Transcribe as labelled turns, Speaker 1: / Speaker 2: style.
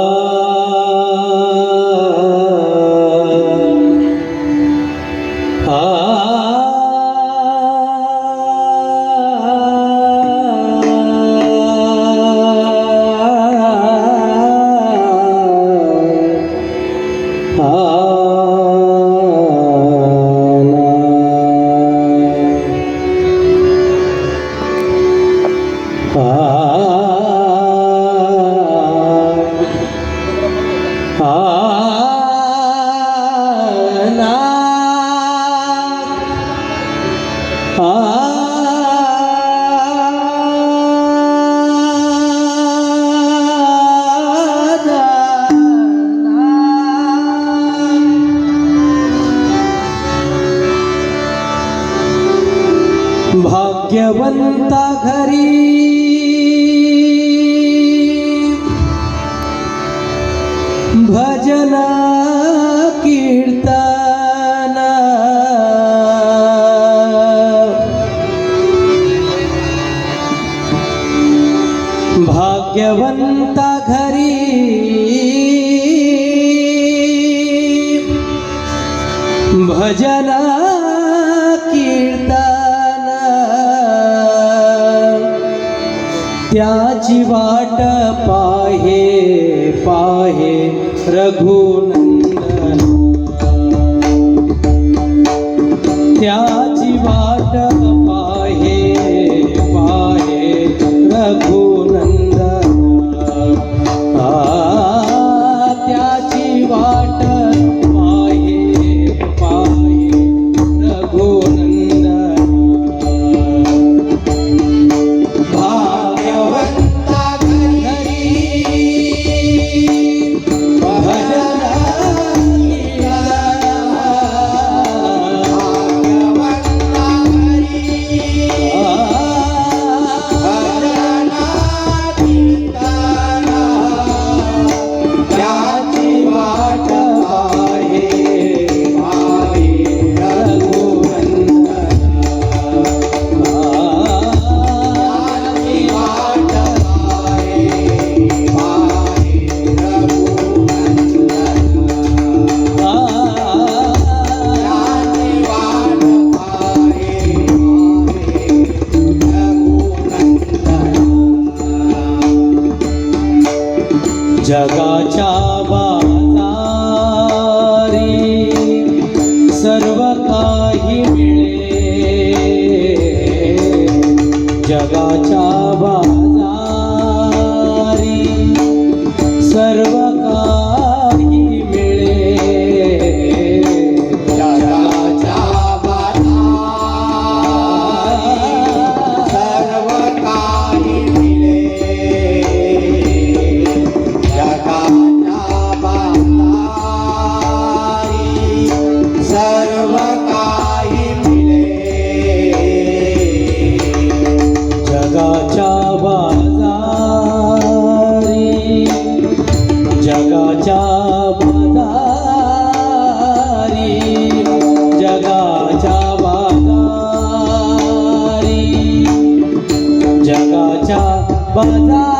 Speaker 1: Oh. 啊。भाग्यवंत घरी. भजन कीर्तन. त्याची वाट पाहे पाहे रघुनंदन.
Speaker 2: त्या வாட்டா
Speaker 1: Bada.